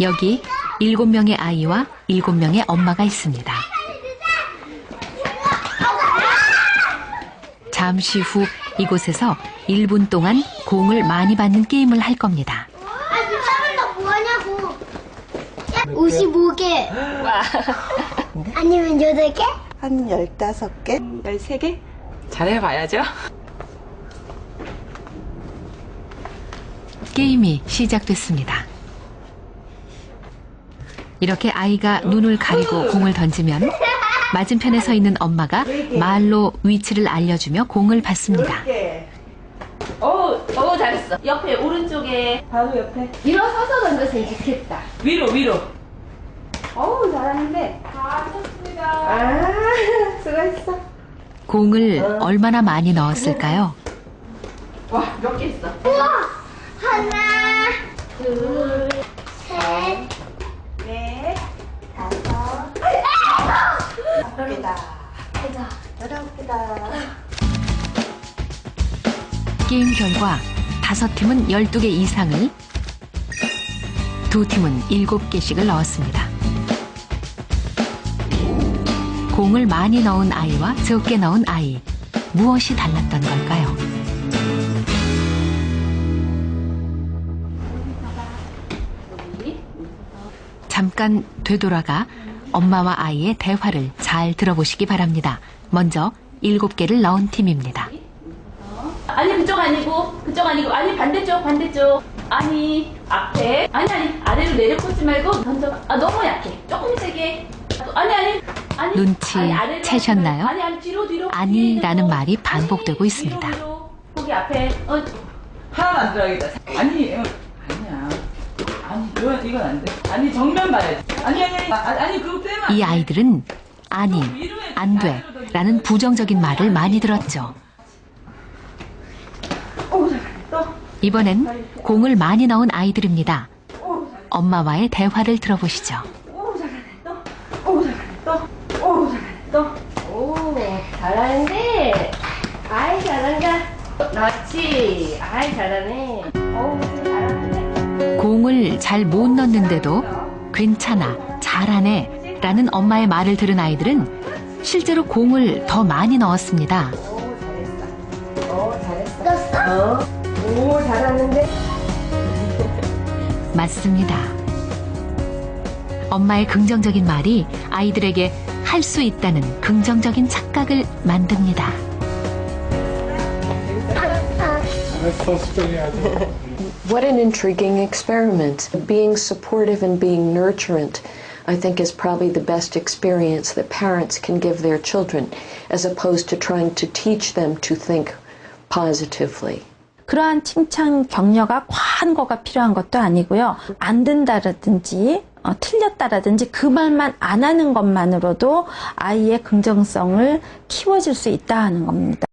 여기 일곱 명의 아이와 일곱 명의 엄마가 있습니다. 잠시 후 이곳에서 1분 동안 공을 많이 받는 게임을 할 겁니다. 아, 뭐하냐고. 55개. 아니면 8개? 한 15개? 13개? 잘해봐야죠. 게임이 시작됐습니다. 이렇게 아이가 눈을 가리고 공을 던지면 맞은편에 서 있는 엄마가 말로 위치를 알려주며 공을 받습니다. 오, 오, 잘했어. 옆에, 오른쪽에. 바로 옆에. 일어서서 던졌으면 좋겠다. 위로, 위로. 어우, 잘하는데. 잘하셨습니다. 아, 수고했어. 공을 얼마나 많이 넣었을까요? 와, 몇 개 있어? 하나, 둘, 여덟 개다. 게임 결과 다섯 팀은 12개 이상을, 두 팀은 7개씩을 넣었습니다. 공을 많이 넣은 아이와 적게 넣은 아이, 무엇이 달랐던 걸까요? 잠깐 되돌아가 엄마와 아이의 대화를 잘 들어보시기 바랍니다. 먼저 7개를 넣은 팀입니다. 아니, 그쪽 아니고, 그쪽 아니고, 아니, 반대쪽, 반대쪽. 아니, 앞에. 아니, 아니, 아래로 내려꽂지 말고 던져봐. 아, 너무 약해. 조금 세게. 아니, 아니. 아니, 눈치 아니, 채셨나요? 아니, 아니, 뒤로, 뒤로. 아니라는. 말이 반복되고 아니, 있습니다. 뒤로, 뒤로. 거기 앞에. 어, 하나만 들어야겠다. 아니, 어, 아니야. 아니, 이건, 이건 안 돼. 아니, 정면 봐야지. 아니, 아니, 아니, 아니, 아니 그거 빼면 안이 돼. 아이들은 아니, 안 돼, 라는 부정적인 말을 많이 들었죠. 이번엔 공을 많이 넣은 아이들입니다. 엄마와의 대화를 들어보시죠. 잘하는데. 아이, 잘한다. 그렇지. 아이, 잘하네. 공을 잘 못 넣는데도 괜찮아, 잘하네, 라는 엄마의 말을 들은 아이들은 실제로 공을 더 많이 넣었습니다. 오, 잘했어. 넣었어? 어? 오, 잘하는데. 맞습니다. 엄마의 긍정적인 말이 아이들에게 할 수 있다는 긍정적인 착각을 만듭니다. I think, is probably the best experience that parents can give their children, as opposed to trying to teach them to think positively. 그러한 칭찬 격려가 과한 거가 필요한 것도 아니고요. 안 된다라든지 어, 틀렸다라든지 그 말만 안 하는 것만으로도 아이의 긍정성을 키워줄 수 있다 하는 겁니다.